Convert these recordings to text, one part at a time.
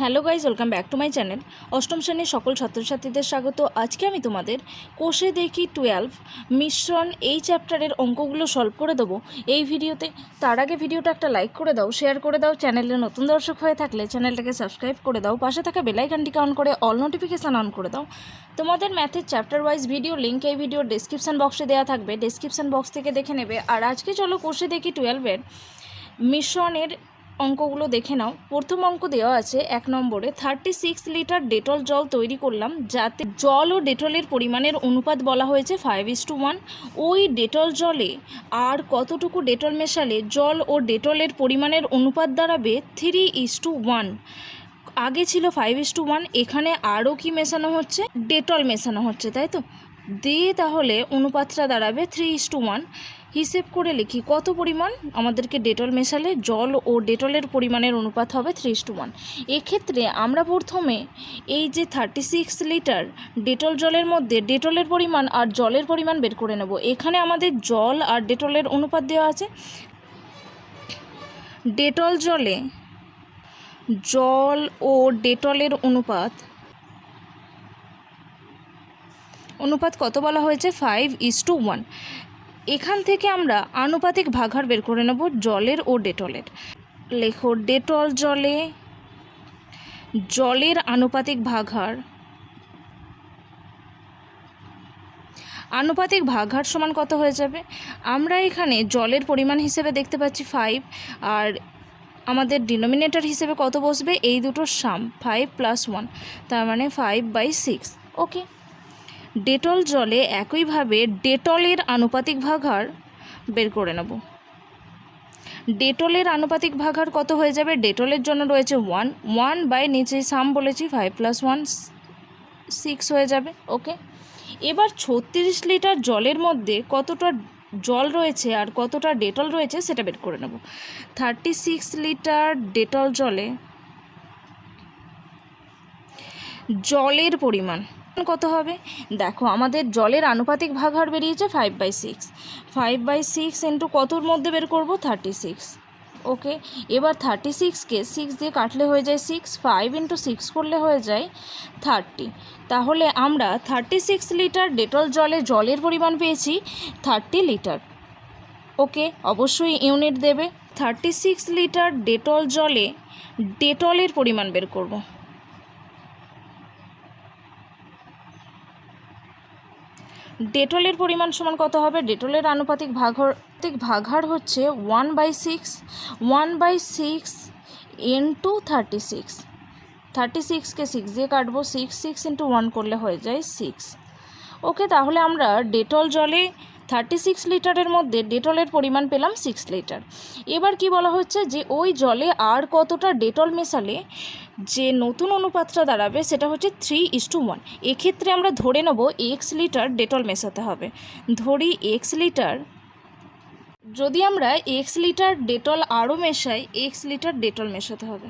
Hello guys welcome back to my channel. অষ্টম শ্রেণির সকল ছাত্রছাত্রীদের স্বাগত। আজকে আমি তোমাদের কোষে দেখি টুয়েলভ মিশ্রণ এই চ্যাপ্টারের অঙ্কগুলো সলভ করে দেবো। এই ভিডিওতে তার আগে ভিডিওটা একটা লাইক করে দাও শেয়ার করে দাও। চ্যানেলে নতুন দর্শক হয়ে থাকলে চ্যানেলটাকে সাবস্ক্রাইব করে দাও। পাশে থাকা বেলাইকানটিকে অন করে অল নোটিফিকেশান অন করে দাও। তোমাদের ম্যাথের চ্যাপ্টার ওয়াইজ ভিডিও লিঙ্ক এই ভিডিওর ডিসক্রিপশান বক্সে দেওয়া থাকবে। ডিসক্রিপশান বক্স থেকে দেখে নেবে। আর আজকে চলো কোষে দেখি টুয়েলভের মিশ্রণের অঙ্কগুলো দেখে নাও। প্রথম অঙ্ক দেওয়া আছে এক নম্বরে, থার্টি সিক্স লিটার ডেটল জল তৈরি করলাম, যাতে জল ও ডেটলের পরিমাণের অনুপাত বলা হয়েছে ফাইভ ইস টু ওয়ান ওই ডেটল জলে আর কতটুকু ডেটল মেশালে জল ও ডেটলের পরিমাণের অনুপাত দাঁড়াবে থ্রি ইস টু ওয়ান আগে ছিল ফাইভ ইস টু ওয়ান এখানে আরও কি মেশানো হচ্ছে? ডেটল মেশানো হচ্ছে, তাই তো? দিয়ে তাহলে অনুপাতটা দাঁড়াবে থ্রি ইস টু ওয়ান হিসেব করে লিখি কত পরিমাণ? আমাদেরকে ডেটল মেশালে জল ও ডেটলের পরিমাণের অনুপাত হবে থ্রি ইস টু ওয়ান এক্ষেত্রে আমরা প্রথমে এই যে থার্টি সিক্স লিটার ডেটল জলের মধ্যে ডেটলের পরিমাণ আর জলের পরিমাণ বের করে নেব। এখানে আমাদের জল আর ডেটলের অনুপাত দেওয়া আছে। ডেটল জলে জল ও ডেটলের অনুপাত অনুপাত কত বলা হয়েছে? ফাইভ ইস টু ওয়ান এখান থেকে আমরা আনুপাতিক ভাগার বের করে নেব জলের ও ডেটলের। লেখো ডেটল জলে জলের আনুপাতিক ভাগার। আনুপাতিক ভাগার সমান কত হয়ে যাবে? আমরা এখানে জলের পরিমাণ হিসেবে দেখতে পাচ্ছি ফাইভ আর আমাদের ডিনোমিনেটর হিসেবে কত বসবে? এই দুটো সাম ফাইভ প্লাস ওয়ান তার মানে five by six okay Dettol জলে একইভাবে ডেটলের আনুপাতিক ভাগার বের করে নেব। ডেটলের আনুপাতিক ভাগার কত হয়ে যাবে? ডেটলের জন্য রয়েছে ওয়ান ওয়ান বাই নিচে সাম বলেছি ফাইভ প্লাস ওয়ান সিক্স হয়ে যাবে ওকে এবার ছত্রিশ লিটার জলের মধ্যে কতটা জল রয়েছে আর কতটা ডেটল রয়েছে সেটা বের করে নেব। থার্টি সিক্স লিটার ডেটল জলে জলের পরিমাণ কত হবে? দেখো, আমাদের জলের আনুপাতিক ভাগার বেরিয়েছে five by six five by six into কতর মধ্যে বের করব? থার্টি সিক্স ওকে এবার থার্টি সিক্সকে সিক্স দিয়ে কাটলে হয়ে যায় সিক্স ফাইভ ইন্টু সিক্স করলে হয়ে যায় থার্টি তাহলে আমরা থার্টি সিক্স লিটার ডেটল জলে জলের পরিমাণ পেয়েছি থার্টি লিটার ওকে অবশ্যই ইউনিট দেবে। থার্টি সিক্স লিটার ডেটল জলে ডেটলের পরিমাণ বের করব। ডেটলের পরিমাণ সমান কত হবে? ডেটলের আনুপাতিক ভাগর ভাগার হচ্ছে one by six one by six into thirty six thirty সিক্সকে six দিয়ে কাটবো সিক্স সিক্স ইন্টু ওয়ান করলে হয়ে যায় সিক্স ওকে, তাহলে আমরা ডেটল জলে থার্টি সিক্স লিটারের মধ্যে ডেটলের পরিমাণ পেলাম সিক্স লিটার। এবার কি বলা হচ্ছে যে ওই জলে আর কতটা ডেটল মেশালে যে নতুন অনুপাতটা দাঁড়াবে সেটা হচ্ছে থ্রি ইস টু ওয়ান এক্ষেত্রে আমরা ধরে নেব এক্স লিটার ডেটল মেশাতে হবে। ধরি এক্স লিটার, যদি আমরা এক্স লিটার ডেটল আরও মেশাই এক্স লিটার ডেটল মেশাতে হবে।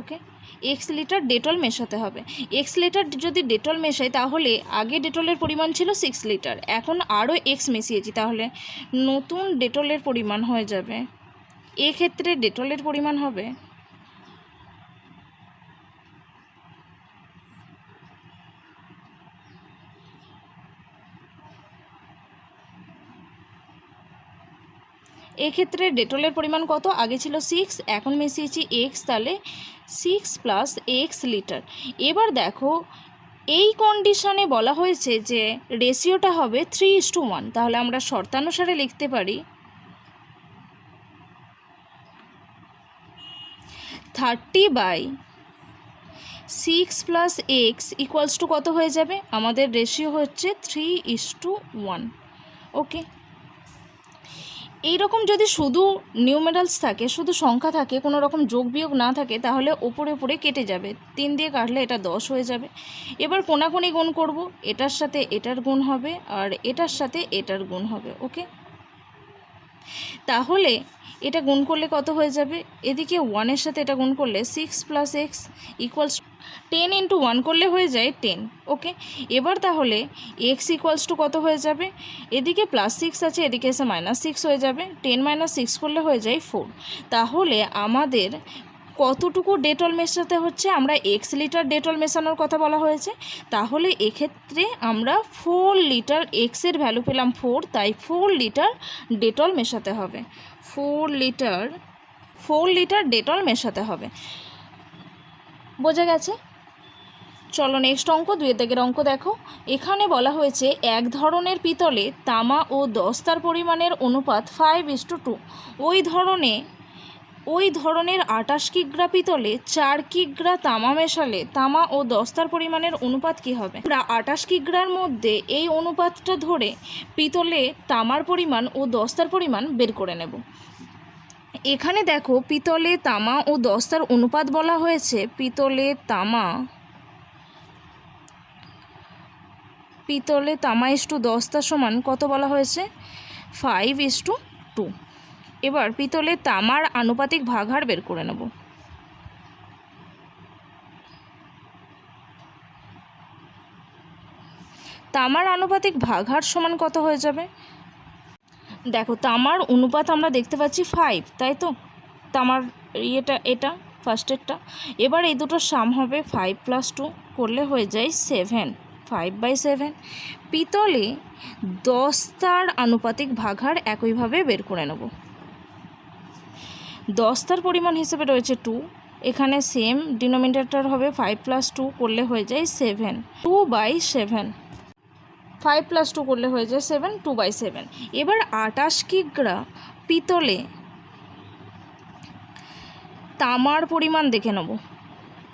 ওকে? এক্স লিটার ডেটল মেশাতে হবে। এক্স লিটার যদি ডেটল মেশাই, তাহলে আগে ডেটলের পরিমাণ ছিল সিক্স লিটার এখন আরও এক্স মিশিয়েছি, তাহলে নতুন ডেটলের পরিমাণ হয়ে যাবে। এক্ষেত্রে ডেটলের পরিমাণ হবে? এক্ষেত্রে ডেটলের পরিমাণ কত? আগে ছিল সিক্স এখন মিশিয়েছি এক্স তাহলে সিক্স প্লাস এক্স লিটার এবার দেখো, এই কন্ডিশনে বলা হয়েছে যে রেশিওটা হবে থ্রি ইস টু ওয়ান তাহলে আমরা শর্তানুসারে লিখতে পারি thirty by six plus x equals to কত হয়ে যাবে? আমাদের রেশিও হচ্ছে three is to one okay এইরকম যদি শুধু নিউমেরালস থাকে, শুধু সংখ্যা থাকে, কোনো রকম যোগ বিয়োগ না থাকে, তাহলে ওপরে ওপরে কেটে যাবে। তিন দিয়ে কাটলে এটা দশ হয়ে যাবে। এবার কোনাকুনি গুণ করব, এটার সাথে এটার গুণ হবে, আর এটার সাথে এটার গুণ হবে, ওকে? তাহলে এটা গুণ করলে কত হয়ে যাবে? এদিকে ওয়ানের সাথে এটা গুণ করলে six plus x equals ten into one করলে হয়ে যায় টেন ওকে এবার তাহলে এক্স ইকুয়ালস টু কত হয়ে যাবে? এদিকে প্লাস সিক্স আছে, এদিকে এসে মাইনাস সিক্স হয়ে যাবে। টেন মাইনাস সিক্স করলে হয়ে যায় ফোর তাহলে আমাদের কতটুকু ডেটল মেশাতে হচ্ছে? আমরা এক্স লিটার ডেটল মেশানোর কথা বলা হয়েছে। তাহলে এক্ষেত্রে আমরা ফোর লিটার এক্সের ভ্যালু পেলাম ফোর তাই ফোর লিটার ডেটল মেশাতে হবে। Four litre four litre Dettol মেশাতে হবে। বোঝা গেছে? চলো নেক্সট অঙ্ক, দুয়ের দাগের অঙ্ক দেখো। এখানে বলা হয়েছে, এক ধরনের পিতলে তামা ও দস্তার পরিমাণের অনুপাত ফাইভ ইস টু টু ওই ধরনে, ওই ধরনের আটাশ কিগ্রা পিতলে চার কিগ্রা তামা মেশালে তামা ও দস্তার পরিমাণের অনুপাত কি হবে? আমরা আটাশ কিগ্রার মধ্যে এই অনুপাতটা ধরে পিতলে তামার পরিমাণ ও দস্তার পরিমাণ বের করে নেব। এখানে দেখো পিতলে তামা ও দস্তার অনুপাত বলা হয়েছে। পিতলে তামা। পিতলে তামা ইস টু দস্তা সমান কত বলা হয়েছে? Five is to two. এবার পিতলে তামার আনুপাতিক ভাগার বের করে নেব। তামার আনুপাতিক ভাগার সমান কত হয়ে যাবে? দেখো তামার অনুপাত আমরা দেখতে পাচ্ছি ফাইভ তাই তো? তামার ইয়েটা, এটা ফার্স্টেরটা এবার এই দুটো সাম হবে ফাইভ প্লাস টু করলে হয়ে যায় সেভেন ফাইভ বাই সেভেন পিতলে দস্তার আনুপাতিক ভাগার একইভাবে বের করে নেব। দস্তার পরিমাণ হিসেবে রয়েছে টু এখানে সেম ডিনোমিনেটর হবে ফাইভ প্লাস টু করলে হয়ে যায় seven two by seven five plus two করলে হয়ে যায় সেভেন টু বাই সেভেন এবার আটাশ কিগ্রা পিতলে। তামার পরিমাণ দেখে নেব।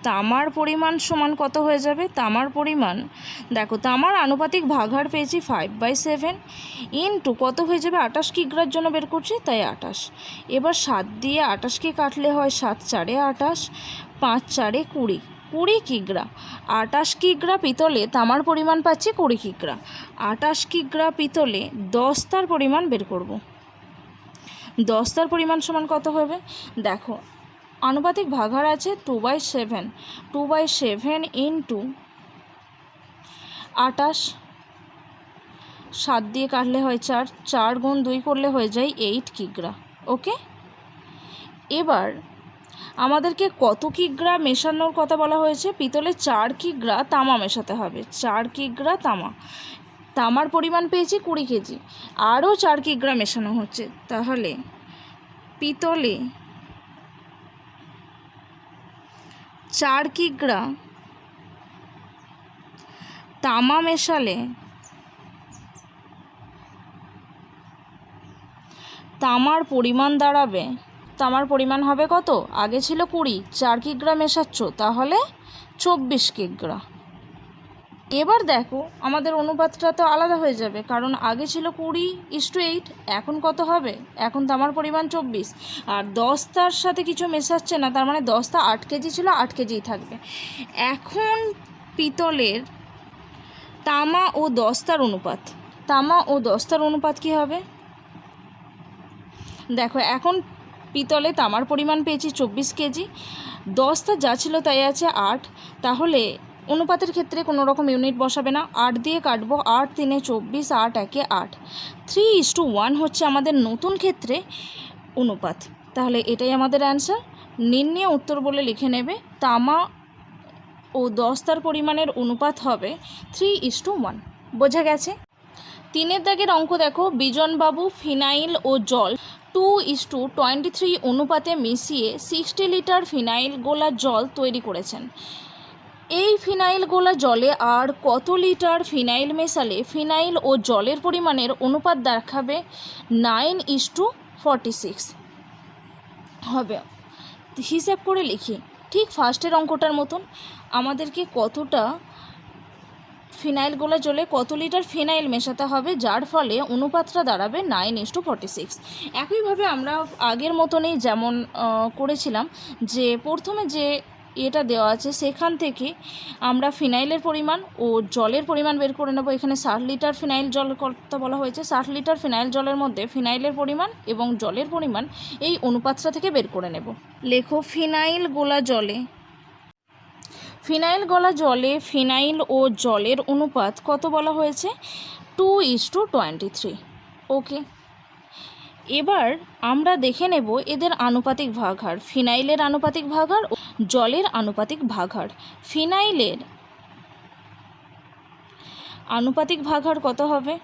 তামার পরিমাণ সমান কত হয়ে যাবে? তামার পরিমাণ, দেখো, তামার আনুপাতিক ভাগার পেয়েছি ফাইভ বাই সেভেন ইন্টু কত হয়ে যাবে? আটাশ কিগ্রার জন্য বের করছি? তাই আটাশ। এবার সাত দিয়ে আটাশকে কাটলে হয় সাত, চারে আটাশ, পাঁচ, চারে কুড়ি। কুড়ি কিগ্রা। আটাশ কিগ্রা পিতলে তামার পরিমাণ পাচ্ছি কুড়ি কিগ্রা। আটাশ কিগ্রা পিতলে দস্তার পরিমাণ বের করব। দস্তার পরিমাণ সমান কত হবে? দেখো, আনুপাতিক ভাগার আছে two by seven two by seven into আটাশ, সাত দিয়ে কাটলে হয় চার চার গুণ দুই করলে হয়ে যায় এইট কিগ্রা। ওকে এবার আমাদেরকে কত কিগ্রা মেশানোর কথা বলা হয়েছে? পিতলে চার কিগ্রা তামা মেশাতে হবে। চার কিগ্রা তামা? তামার পরিমাণ পেয়েছি কুড়ি কেজি। আরও চার কিগ্রা মেশানো হচ্ছে? তাহলে পিতলে চার কিগ্রা তামা মেশালে তামার পরিমাণ দাঁড়াবে তামার পরিমাণ হবে কত? আগে ছিল কুড়ি, চার কিগ্রা মেশাচ্ছ, তাহলে চব্বিশ কিগ্রা। এবার দেখো, আমাদের অনুপাতটা তো আলাদা হয়ে যাবে, কারণ আগে ছিল কুড়ি ইস টু এইট, এখন কত হবে? এখন তামার পরিমাণ চব্বিশ। আর দশটার সাথে কিছু মেশাচ্ছে না, তার মানে দশটা আট কেজি ছিল, আট কেজিই থাকবে। এখন পিতলের তামা ও দস্তার অনুপাত। তামা ও দস্তার অনুপাত কী হবে? দেখো, এখন পিতলে তামার পরিমাণ পেয়েছি চব্বিশ কেজি। দশটা যা ছিল তাই আছে আট। তাহলে অনুপাতের ক্ষেত্রে কোনো রকম ইউনিট বসাবে না। আট দিয়ে কাটবো আট তিনে চব্বিশ, আট একে আট। থ্রি ইস টু ওয়ান হচ্ছে আমাদের নতুন ক্ষেত্রে অনুপাত। তাহলে এটাই আমাদের অ্যান্সার নির্ণয় উত্তর বলে লিখে নেবে, তামা ও দস্তার পরিমাণের অনুপাত হবে থ্রি ইস টু ওয়ান বোঝা গেছে? তিনের দাগের অঙ্ক দেখো, বিজনবাবু, ফিনাইল ও জল। Two is to twenty three অনুপাতে মিশিয়ে সিক্সটি লিটার ফিনাইল গোলা জল তৈরি করেছেন। এই ফিনাইল গোলা জলে আর কত লিটার ফিনাইল মেশালে ফিনাইল ও জলের পরিমাণের অনুপাত দেখাবে nine is to forty six. হবে। হিসেব করে লিখি। ঠিক ফার্স্টের অঙ্কটার মতন আমাদেরকে কতটা ফিনাইল গোলা জলে কত লিটার ফিনাইল মেশাতে হবে? যার ফলে অনুপাতটা দাঁড়াবে nine is to forty six একইভাবে আমরা আগের মতনই যেমন করেছিলাম যে প্রথমে যে এটা দেওয়া আছে সেখান থেকে আমরা ফিনাইলের পরিমাণ ও জলের পরিমাণ বের করে নেব। এখানে ষাট লিটার ফিনাইল জল কথা বলা হয়েছে? ষাট লিটার ফিনাইল জলের মধ্যে ফিনাইলের পরিমাণ এবং জলের পরিমাণ এই অনুপাতটা থেকে বের করে নেব। লেখো ফিনাইল গোলা জলে ফিনাইল গলা জলে, ফিনাইল ও জলের অনুপাত কত বলা হয়েছে? Two is to twenty three. Okay. এবার আমরা দেখে নেব এদের আনুপাতিক ভাগহার। ফিনাইলের আনুপাতিক ভাগহার ও জলের আনুপাতিক ভাগহার। ফিনাইলের আনুপাতিক ভাগহার কত হবে?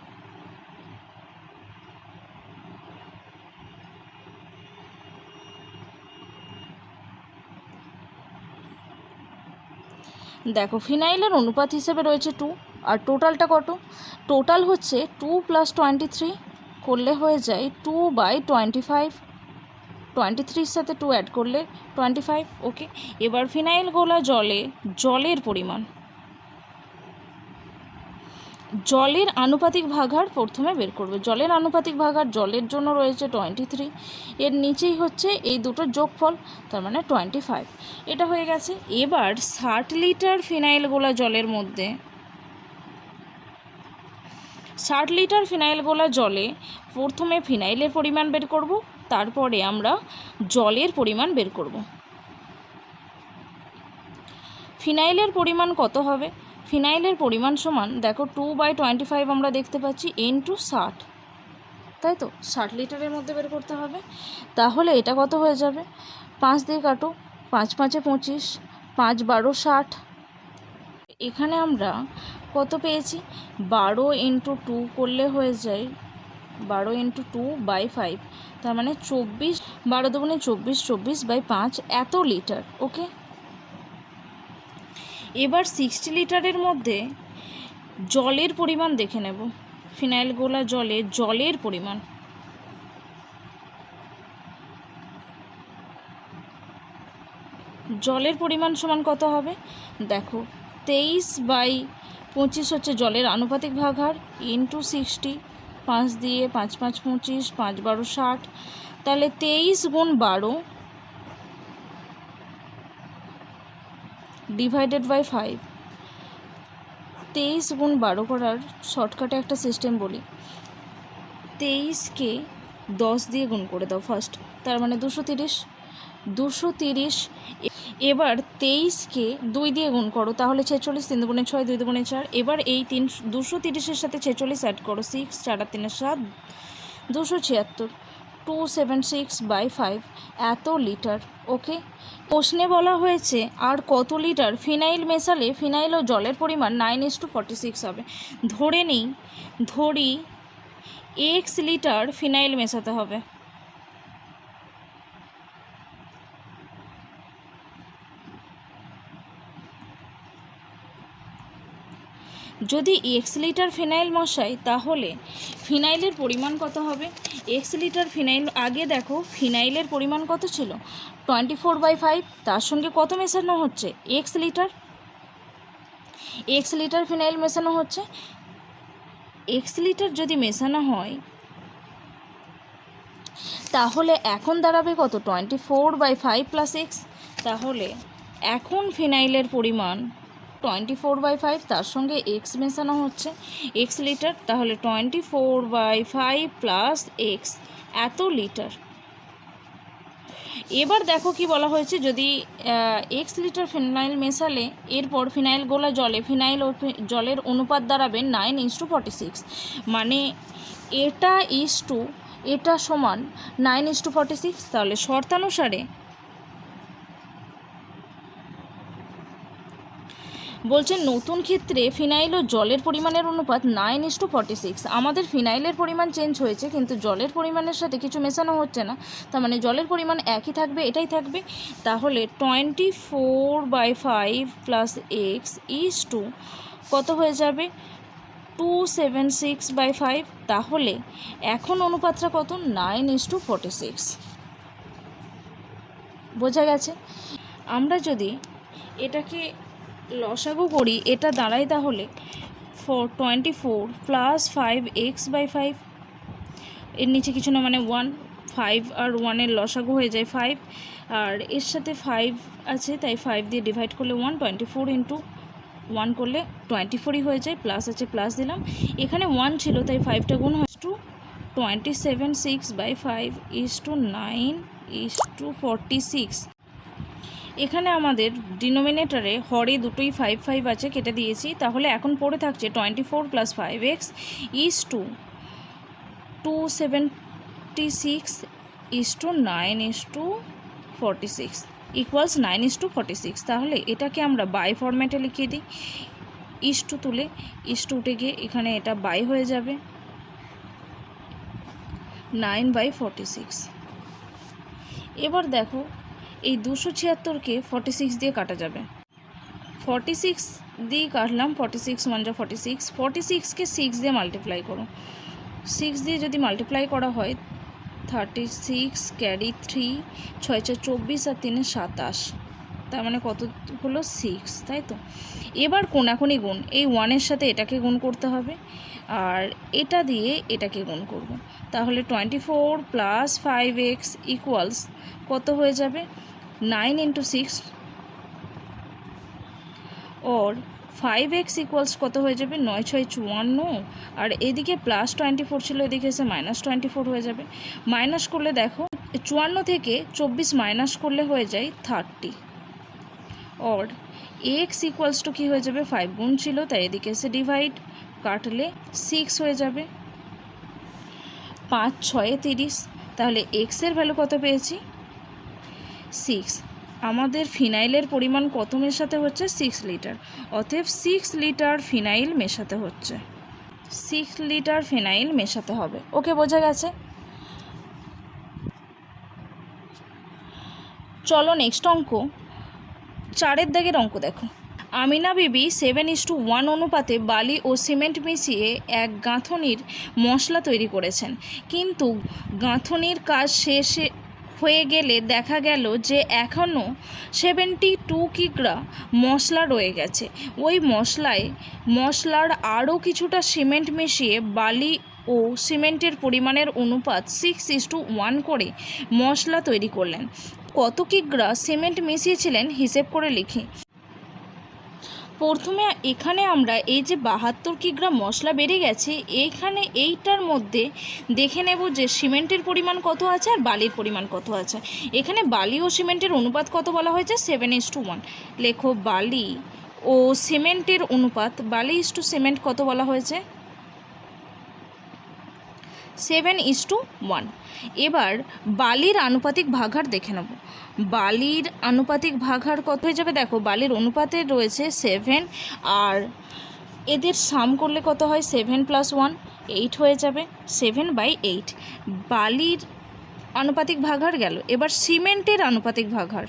দেখো, ফিনাইলের অনুপাত হিসেবে রয়েছে টু আর টোটালটা কত? টোটাল হচ্ছে টু প্লাস টোয়েন্টি থ্রি করলে হয়ে যায় two by twenty five twenty থ্রির সাথে টু অ্যাড করলে টোয়েন্টি ফাইভ ওকে এবার ফিনাইল গোলা জলে, জলের পরিমাণ। জলের আনুপাতিক ভাগার প্রথমে বের করবে। জলের আনুপাতিক ভাগার জলের জন্য রয়েছে টোয়েন্টি থ্রি এর নিচেই হচ্ছে এই দুটোর যোগফল, তার মানে টোয়েন্টি ফাইভ এটা হয়ে গেছে। এবার ষাট লিটার ফিনাইল গোলা জলের মধ্যে, ষাট লিটার ফিনাইল গোলা জলে প্রথমে ফিনাইলের পরিমাণ বের করব, তারপরে আমরা জলের পরিমাণ বের করব। ফিনাইলের পরিমাণ কত হবে? ফিনাইলের পরিমাণ সমান, দেখো টু বাই টোয়েন্টি ফাইভ আমরা দেখতে পাচ্ছি এন টু ষাট। তাই তো? ষাট লিটারের মধ্যে বের করতে হবে। তাহলে এটা কত হয়ে যাবে? পাঁচ দিয়ে কাটো, পাঁচ পাঁচে পঁচিশ, পাঁচ বারো ষাট। এখানে আমরা কত পেয়েছি? বারো ইন্টু টু করলে হয়ে যায়, বারো ইন্টু টু বাই ফাইভ তার মানে চব্বিশ, বারো দুগুণে চব্বিশ চব্বিশ বাই পাঁচ, এত লিটার ওকে এবার সিক্সটি লিটারের মধ্যে জলের পরিমাণ দেখে নেব। ফিনাইল গোলা জলে, জলের পরিমাণ। জলের পরিমাণ সমান কত হবে? দেখো, তেইশ বাই পঁচিশ হচ্ছে জলের আনুপাতিক ভাগহার ইন্টু সিক্সটি পাঁচ দিয়ে পাঁচ পাঁচ পঁচিশ, পাঁচ বারো ষাট। তাহলে তেইশ গুণ বারো ডিভাইডেড বাই ফাইভ তেইশ গুণ বারো করার শর্টকাটে একটা সিস্টেম বলি। তেইশকে দশ দিয়ে গুণ করে দাও ফার্স্ট তার মানে দুশো তিরিশ। দুশো তিরিশ, এবার তেইশকে দুই দিয়ে গুণ করো, তাহলে ছেচল্লিশ, তিন দুগুণে ছয়, দুই দুগুণে চার। এবার এই তিন, দুশো তিরিশের সাথে ছেচল্লিশ অ্যাড করো সিক্স চার আর তিনের সাত, দুশো ছিয়াত্তর। Two seven six by five এত লিটার ওকে প্রশ্নে বলা হয়েছে, আর কত লিটার ফিনাইল মেশালে ফিনাইল ও জলের পরিমাণ nine is to forty six হবে। ধরে নিই, ধরি এক্স লিটার ফিনাইল মেশাতে হবে। যদি এক্স লিটার ফিনাইল মশাই, তাহলে ফিনাইলের পরিমাণ কত হবে? এক্স লিটার ফিনাইল, আগে দেখো, ফিনাইলের পরিমাণ কত ছিল? টোয়েন্টি ফোর বাই ফাইভ তার সঙ্গে কত মেশানো হচ্ছে? X litre x litre phenyl মেশানো হচ্ছে। এক্স লিটার যদি মেশানো হয়, তাহলে এখন দাঁড়াবে কত? Twenty four by five plus x তাহলে এখন ফিনাইলের পরিমাণ টোয়েন্টি ফোর বাই ফাইভ, তার সঙ্গে এক্স মেশানো হচ্ছে। এক্স লিটার তাহলে twenty four by five plus x এত লিটার এবার দেখো কি বলা হয়েছে, যদি এক্স লিটার ফিনাইল মেশালে, এরপর ফিনাইল গোলা জলে ফিনাইল ও জলের অনুপাত দাঁড়াবে nine is to forty six মানে এটা ইস টু এটা সমান nine is to forty six তাহলে শর্তানুসারে বলছে নতুন ক্ষেত্রে ফিনাইল ও জলের পরিমাণের অনুপাত nine is to forty six আমাদের ফিনাইলের পরিমাণ চেঞ্জ হয়েছে, কিন্তু জলের পরিমাণের সাথে কিছু মেশানো হচ্ছে না। তার মানে জলের পরিমাণ একই থাকবে, এটাই থাকবে। তাহলে twenty four by five plus x is to কত হয়ে যাবে? Two seven six by five তাহলে এখন অনুপাতটা কত? Nine is to forty six বোঝা গেছে? আমরা যদি এটাকে লসাগু করি, এটা দাঁড়ায় তাহলে। Four, twenty four plus five, x by five, এর নিচে কিছু না মানে ওয়ান, ফাইভ আর ওয়ানের লসাগু হয়ে যায় ফাইভ। আর এর সাথে ফাইভ আছে, তাই ফাইভ দিয়ে ডিভাইড করলে one, twenty four into one করলে টোয়েন্টি ফোরই হয়ে যায়, প্লাস আছে, প্লাস দিলাম। এখানে ওয়ান ছিল, তাই ফাইভটা গুণ হয় two twenty seven, six by five is to nine, is to forty six. এখানে আমাদের ডিনোমিনেটারে হরে দুটোই ফাইভ ফাইভ আছে কেটে দিয়েছি। তাহলে এখন পড়ে থাকছে twenty four plus five x is to two seven thirty six is to nine is to forty six equals nine is to forty six তাহলে এটাকে আমরা বাই ফরম্যাটে লিখিয়ে দিই। ইস টু তুলে ইস টু উঠে গিয়ে এখানে এটা বাই হয়ে যাবে। নাইন বাই ফর্টি সিক্স এবার দেখো এই দুশো ছিয়াত্তরকে ফর্টি সিক্স দিয়ে কাটা যাবে। ফর্টি সিক্স দিয়ে কাটলাম ফর্টি সিক্স ওয়ান যা ফর্টি সিক্স ফর্টি সিক্সকে সিক্স দিয়ে মাল্টিপ্লাই করো। সিক্স দিয়ে যদি মাল্টিপ্লাই করা হয় থার্টি সিক্স ক্যারি থ্রি ছয় ছয় চব্বিশ আর তিনে সাতাশ, তার মানে কত হলো সিক্স তাই তো? এবার কোনাকুনি গুণ, এই ওয়ানের সাথে এটাকে গুণ করতে হবে, আর এটা দিয়ে এটাকে গুণ করব। তাহলে twenty four plus five x equals কত হয়ে যাবে? Nine into six or five x equals কত হয়ে যাবে? নয় ছয় চুয়ান্ন। আর এদিকে প্লাস টোয়েন্টি ফোর ছিল, এদিকে এসে মাইনাস টোয়েন্টি ফোর হয়ে যাবে। মাইনাস করলে দেখো, চুয়ান্ন থেকে চব্বিশ মাইনাস করলে হয়ে যায় thirty or x equals to কী হয়ে যাবে? ফাইভ গুণ ছিল, তাই এদিকে এসে ডিভাইড কাটলে সিক্স হয়ে যাবে। পাঁচ, ছয়ে, তিরিশ। তাহলে এক্সের ভ্যালু কত পেয়েছি? সিক্স। আমাদের ফিনাইলের পরিমাণ কত মেশাতে হচ্ছে? Six litre. অতএব সিক্স লিটার ফিনাইল মেশাতে হচ্ছে। সিক্স লিটার ফিনাইল মেশাতে হবে। ওকে, বোঝা গেছে? চলো নেক্সট অঙ্ক। চারের দাগের অঙ্ক দেখো। আমিনা বিবি সেভেন ইস টু ওয়ান অনুপাতে বালি ও সিমেন্ট মিশিয়ে এক গাঁথনির মশলা তৈরি করেছেন। কিন্তু গাঁথনির কাজ শেষে হয়ে গেলে দেখা গেল যে এখনও সেভেন্টি টু কিগ্রা মশলা রয়ে গেছে। ওই মশলায় মশলার আরও কিছুটা সিমেন্ট মিশিয়ে বালি ও সিমেন্টের পরিমাণের অনুপাত সিক্স ইস টু ওয়ান করে মশলা তৈরি করলেন। কত কিগ্রা সিমেন্ট মিশিয়েছিলেন হিসেব করে লিখি। প্রথমে এখানে আমরা এই যে বাহাত্তর কিগ্রা মশলা বেড়ে গেছে, এইখানে এইটার মধ্যে দেখে নেব যে সিমেন্টের পরিমাণ কত আছে আর বালির পরিমাণ কত আছে। এখানে বালি ও সিমেন্টের অনুপাত কত বলা হয়েছে? সেভেন ইস টু ওয়ান লেখো বালি ও সিমেন্টের অনুপাত, বালি ইস টু সিমেন্ট কত বলা হয়েছে? Seven is to one. এবার বালির আনুপাতিক ভাগার দেখে নেব। বালির আনুপাতিক ভাগার কত হয়ে যাবে? দেখো, বালির অনুপাতে রয়েছে সেভেন আর এদের সাম করলে কত হয়? সেভেন প্লাস ওয়ান এইট হয়ে যাবে। সেভেন বাই এইট বালির আনুপাতিক ভাগার গেল। এবার সিমেন্টের আনুপাতিক ভাগার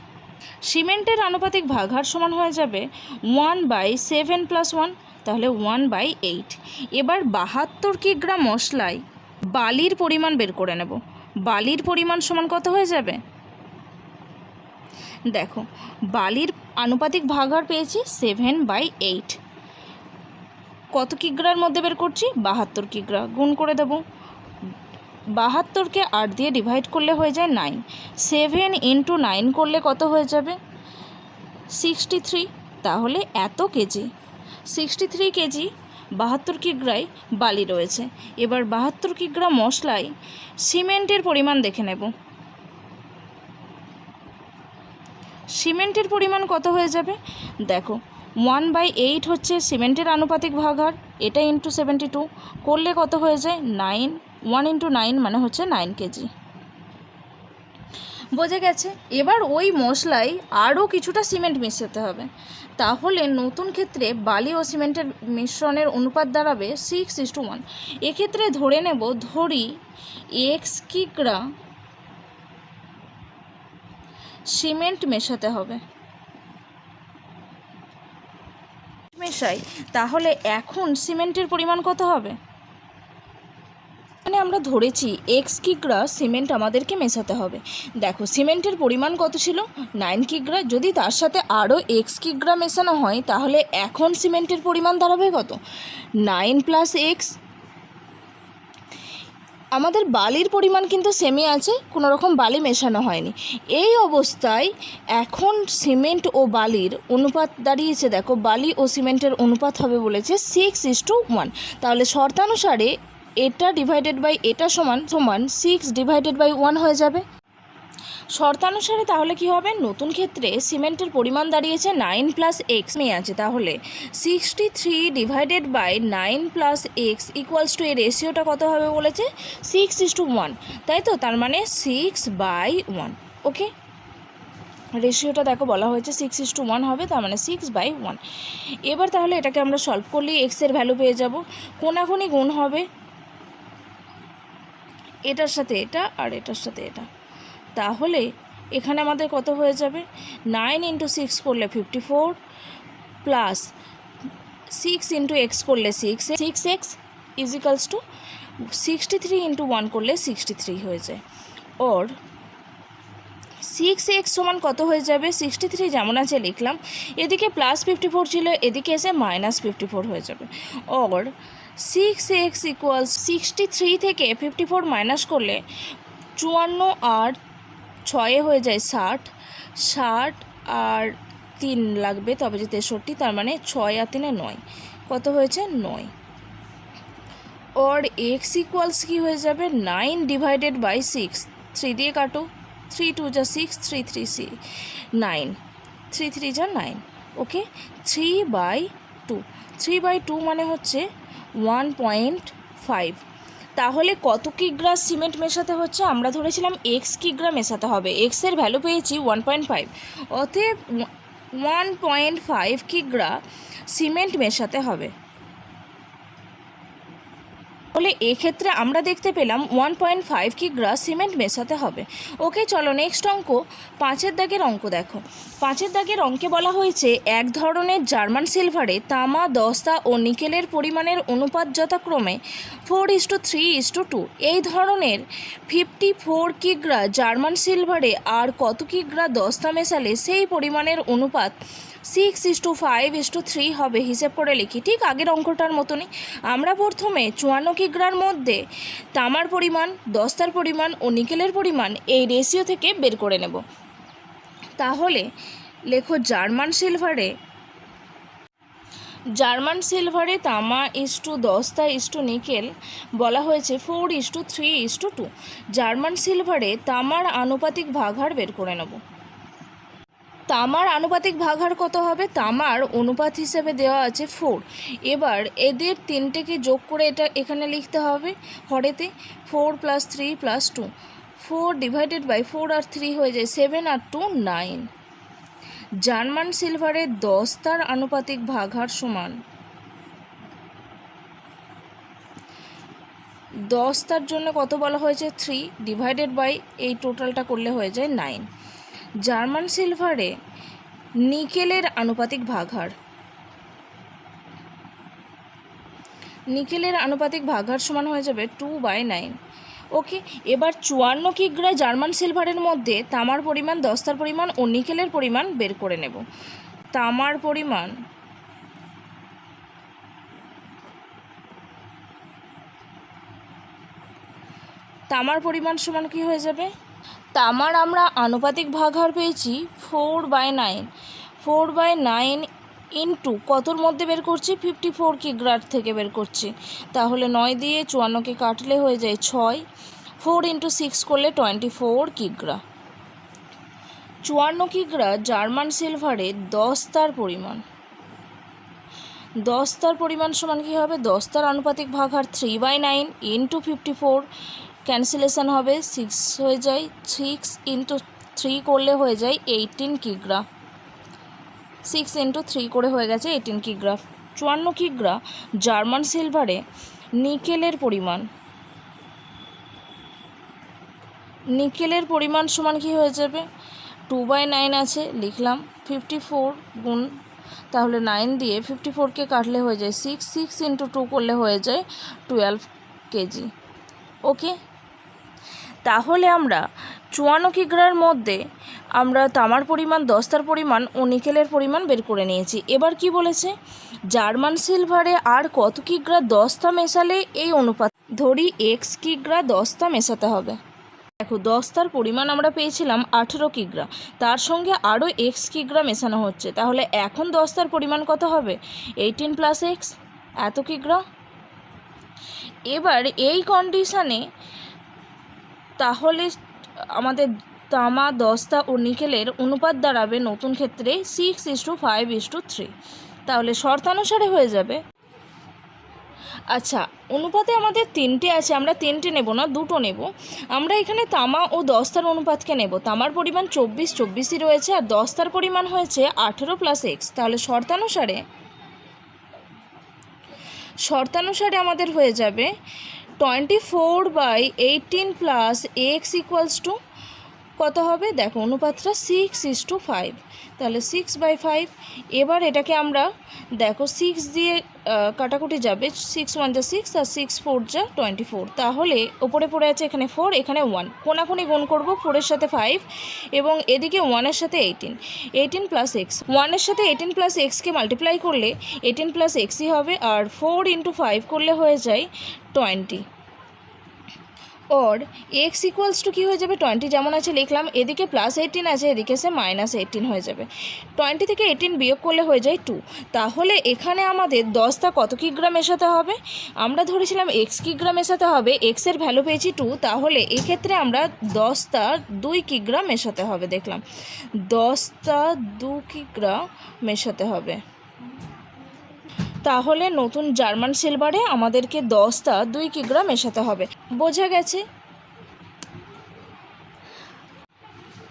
সিমেন্টের আনুপাতিক ভাগার সমান হয়ে যাবে one by seven plus one তাহলে ওয়ান বাই এইট এবার বাহাত্তর কিগ্রা মশলায় বালির পরিমাণ বের করে নেব। বালির পরিমাণ সমান কত হয়ে যাবে? দেখো, বালির আনুপাতিক ভাগার পেয়েছি সেভেন বাই এইট কত কিগ্রার মধ্যে বের করছি? বাহাত্তর কিগ্রা। গুণ করে দেব। বাহাত্তরকে আট দিয়ে ডিভাইড করলে হয়ে যায় নাইন সেভেন ইন্টু নাইন করলে কত হয়ে যাবে? সিক্সটি থ্রি তাহলে এত কেজি। সিক্সটি থ্রি কেজি বাহাত্তর কিগ্রায় বালি রয়েছে। এবার বাহাত্তর কিগ্রা মশলায় সিমেন্টের পরিমাণ দেখে নেব। সিমেন্টের পরিমাণ কত হয়ে যাবে? দেখো, ওয়ান বাই এইট হচ্ছে সিমেন্টের আনুপাতিক ভাগার এটা ইন্টু সেভেন্টি টু করলে কত হয়ে যায়? নাইন ওয়ান ইন্টু নাইন মানে হচ্ছে নাইন কেজি বোঝা গেছে? এবার ওই মশলায় আরও কিছুটা সিমেন্ট মিশাতে হবে। তাহলে নতুন ক্ষেত্রে বালি ও সিমেন্টের মিশ্রণের অনুপাত দাঁড়াবে সিক্স ইস টু ওয়ান এক্ষেত্রে ধরে নেব, ধরি এক্স কিগ্রা সিমেন্ট মেশাতে হবে। মেশাই, তাহলে এখন সিমেন্টের পরিমাণ কত হবে? মানে আমরা ধরেছি এক্স কিগ্রা সিমেন্ট আমাদেরকে মেশাতে হবে। দেখো, সিমেন্টের পরিমাণ কত ছিল? নাইন কিগ্রা। যদি তার সাথে আরও এক্স কিগ্রা মেশানো হয়, তাহলে এখন সিমেন্টের পরিমাণ দাঁড়াবে কত? নাইন প্লাস এক্স আমাদের বালির পরিমাণ কিন্তু সেমই আছে, কোনো রকম বালি মেশানো হয়নি। এই অবস্থায় এখন সিমেন্ট ও বালির অনুপাত দাঁড়িয়েছে, দেখো, বালি ও সিমেন্টের অনুপাত হবে বলেছে সিক্স ইস টু ওয়ান তাহলে শর্তানুসারে এটা ডিভাইডেড বাই এটা সমান সমান সিক্স ডিভাইডেড বাই ওয়ান হয়ে যাবে। শর্তানুসারে তাহলে কি হবে? নতুন ক্ষেত্রে সিমেন্টের পরিমাণ দাঁড়িয়েছে নাইন প্লাস এক্স নিয়ে আছে তাহলে sixty three divided by nine plus x equals to এর রেশিওটা কত হবে বলেছে? সিক্স ইস টু ওয়ান তাই তো? তার মানে সিক্স বাই ওয়ান ওকে? রেশিওটা দেখো বলা হয়েছে সিক্স ইস টু ওয়ান হবে, তার মানে সিক্স বাই ওয়ান এবার তাহলে এটাকে আমরা সলভ করলেই এক্সের ভ্যালু পেয়ে যাব। কোনাকুনি গুণ হবে এটার সাথে এটা আর এটার সাথে এটা। তাহলে এখানে আমাদের কত হয়ে যাবে? নাইন ইন্টু সিক্স করলে fifty four plus six into x করলে six six x equals to sixty three into one করলে সিক্সটি থ্রি হয়ে যায়। ওর সিক্স এক্স সমান কত হয়ে যাবে? সিক্সটি থ্রি যেমন আছে লিখলাম। এদিকে প্লাস ফিফটি ফোর ছিল, এদিকে এসে মাইনাস ফিফটি ফোর হয়ে যাবে। Or six x equals sixty three থেকে ফিফটি ফোর মাইনাস করলে চুয়ান্ন আর ছয়ে হয়ে যায় ষাট। ষাট আর তিন লাগবে, তবে যে তেষট্টি, তার মানে ছয় আর তিনে নয়। কত হয়েছে? নয়। ওর এক্স ইকুয়ালস কী হয়ে যাবে? Nine divided by six three দিয়ে কাটো। থ্রি টু যা সিক্স থ্রি থ্রি সি নাইন থ্রি থ্রি যা nine okay three by two three by two মানে হচ্ছে ওয়ান পয়েন্ট ফাইভ তাহলে কত কিগ্রা সিমেন্ট মেশাতে হচ্ছে? আমরা ধরেছিলাম এক্স কিগ্রা মেশাতে হবে। এক্সের ভ্যালু পেয়েছি ওয়ান পয়েন্ট ফাইভ অতএব ওয়ান পয়েন্ট ফাইভ কিগ্রা সিমেন্ট মেশাতে হবে? তাহলে এক্ষেত্রে আমরা দেখতে পেলাম ওয়ান পয়েন্ট ফাইভ কিগ্রা সিমেন্ট মেশাতে হবে। ওকে চলো নেক্সট অঙ্ক, পাঁচের দাগের অঙ্ক দেখো। পাঁচের দাগের অঙ্কে বলা হয়েছে, এক ধরনের জার্মান সিলভারে তামা, দস্তা ও নিকেলের পরিমাণের অনুপাত যথাক্রমে four is to three is to two এই ধরনের ফিফটি ফোর কিগ্রা জার্মান সিলভারে আর কত কিগ্রা দস্তা মেশালে সেই পরিমাণের অনুপাত six is to five is to three হবে হিসেব করে লিখি। ঠিক আগের অঙ্কটার মতনই আমরা প্রথমে চুয়ান্ন কিগ্রার মধ্যে তামার পরিমাণ, দস্তার পরিমাণ ও নিকেলের পরিমাণ এই রেশিও থেকে বের করে নেব। তাহলে লেখো জার্মান সিলভারে জার্মান সিলভারে তামা ইস টু দস্তা ইস টু নিকেল বলা হয়েছে four is to three is to two German সিলভারে তামার আনুপাতিক ভাগহার বের করে নেব। তামার আনুপাতিক ভাগহার কত হবে? তামার অনুপাত হিসেবে দেওয়া আছে ফোর এবার এদের তিনটেকে যোগ করে এটা এখানে লিখতে হবে হরেতে। Four plus three plus two four divided by four R three হয়ে যায় সেভেন আর টু নাইন জার্মান সিলভারের দস্তার আনুপাতিক ভাগহার সমান। দস্তার জন্য কত বলা হয়েছে? থ্রি ডিভাইডেড বাই এই টোটালটা করলে হয়ে যায় নাইন জার্মান সিলভারে নিকেলের আনুপাতিক ভাগহার। নিকেলের আনুপাতিক ভাগহার সমান হয়ে যাবে টু বাই নাইন ওকে, এবার চুয়ান্ন কিগ্রা জার্মান সিলভারের মধ্যে তামার পরিমাণ দস্তার পরিমাণ ও নিকেলের পরিমাণ বের করে নেব। তামার পরিমাণ তামার পরিমাণ সমান কি হয়ে যাবে? তামার আমরা আনুপাতিক ভাগহার পেয়েছি four by nine. Four by nine into কতর মধ্যে বের করছি? ফিফটি ফোর কিগ্রার থেকে বের করছি। তাহলে নয় দিয়ে চুয়ান্নকে কাটলে হয়ে যায় ছয়। ফোর ইন্টু সিক্স করলে টোয়েন্টি ফোর কিগ্রা। চুয়ান্ন কিগ্রা জার্মান সিলভারে দস্তার পরিমাণ। দস্তার পরিমাণ সমান কী হবে? দস্তার আনুপাতিক ভাগহার three by nine into fifty four cancellation হবে সিক্স হয়ে যায় সিক্স ইন্টু থ্রি করলে হয়ে যায় এইটিন কিগ্রা। সিক্স ইন্টু থ্রি করে হয়ে গেছে এইটিন কিগ্রা। চুয়ান্ন কিগ্রা, জার্মান সিলভারে নিকেলের পরিমাণ। নিকেলের পরিমাণ সমান কি হয়ে যাবে? টু বাই নাইন আছে, লিখলাম। ফিফটি ফোর গুণ, তাহলে নাইন দিয়ে ফিফটি ফোরকে কাটলে হয়ে যায় সিক্স সিক্স ইন্টু টু করলে হয়ে যায় টুয়েলভ কেজি। ওকে তাহলে আমরা চুয়ান্ন কিগ্রার মধ্যে আমরা তামার পরিমাণ, দস্তার পরিমাণ ও নিকেলের পরিমাণ বের করে নিয়েছি। এবার কি বলেছে? জার্মান সিলভারে আর কত কিগ্রা দস্তা মেশালে এই অনুপাত? ধরি এক্স কিগ্রা দস্তা মেশাতে হবে। দেখো, দস্তার পরিমাণ আমরা পেয়েছিলাম আঠেরো কিগ্রা। তার সঙ্গে আরও এক্স কিগ্রা মেশানো হচ্ছে। তাহলে এখন দস্তার পরিমাণ কত হবে? এইটিন প্লাস এক্স, এত কিগ্রা। এবার এই কন্ডিশানে তাহলে আমাদের তামা দস্তা ও নিকেলের অনুপাত দাঁড়াবে নতুন ক্ষেত্রে six is to five is to three তাহলে শর্তানুসারে হয়ে যাবে। আচ্ছা অনুপাতে আমাদের তিনটে আছে, আমরা তিনটে নেব না, দুটো নেব। আমরা এখানে তামা ও দস্তার অনুপাতকে নেব। তামার পরিমাণ চব্বিশ, চব্বিশই রয়েছে, আর দস্তার পরিমাণ হয়েছে আঠেরো প্লাস এক্স তাহলে শর্তানুসারে শর্তানুসারে আমাদের হয়ে যাবে twenty four by eighteen plus x equals to কত হবে? দেখো, অনুপাতটা সিক্স ইস টু ফাইভ তাহলে সিক্স বাই ফাইভ এবার এটাকে আমরা, দেখো সিক্স দিয়ে কাটাকুটি যাবে সিক্স ওয়ান যা সিক্স আর সিক্স ফোর যা টোয়েন্টি ফোর তাহলে ওপরে পড়ে আছে এখানে ফোর এখানে ওয়ান কোনাকুনি গুণ করব ফোরের সাথে ফাইভ এবং এদিকে ওয়ানের সাথে এইটিন এইটিন প্লাস এক্স ওয়ানের সাথে এইটিন প্লাস এক্সকে মাল্টিপ্লাই করলে এইটিন প্লাস এক্সই হবে, আর ফোর ইন্টু ফাইভ করলে হয়ে যায় twenty or x equals to কী হয়ে যাবে? টোয়েন্টি যেমন আছে লিখলাম, এদিকে প্লাস এইটিন আছে, এদিকে সে মাইনাস এইটিন হয়ে যাবে। টোয়েন্টি থেকে এইটিন বিয়োগ করলে হয়ে যায় টু তাহলে এখানে আমাদের দশটা কত কিগ্রা মেশাতে হবে? আমরা ধরেছিলাম এক্স কিগ্রা মেশাতে হবে এক্সের ভ্যালু পেয়েছি টু তাহলে এক্ষেত্রে আমরা দশটা দুই কিগ্রা মেশাতে হবে দেখলাম। দশটা দু কিগ্রা মেশাতে হবে? তাহলে নতুন জার্মান সিলভারে আমাদেরকে দশটা দুই কিগ্রা মেশাতে হবে। বোঝা গেছে?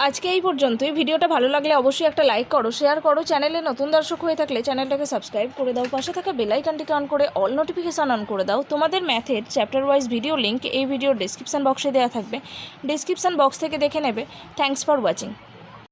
আজকে এই পর্যন্তই। ভিডিওটা ভালো লাগলে অবশ্যই একটা লাইক করো শেয়ার করো। চ্যানেলে নতুন দর্শক হয়ে থাকলে চ্যানেলটাকে সাবস্ক্রাইব করে দাও। পাশে থাকা বেলাইকানটিকে অন করে অল নোটিফিকেশান অন করে দাও। তোমাদের ম্যাথের চ্যাপ্টার ওয়াইজ ভিডিও লিঙ্ক এই ভিডিওর ডিসক্রিপশান বক্সে দেওয়া থাকবে। ডিসক্রিপশান বক্স থেকে দেখে নেবে। Thanks for watching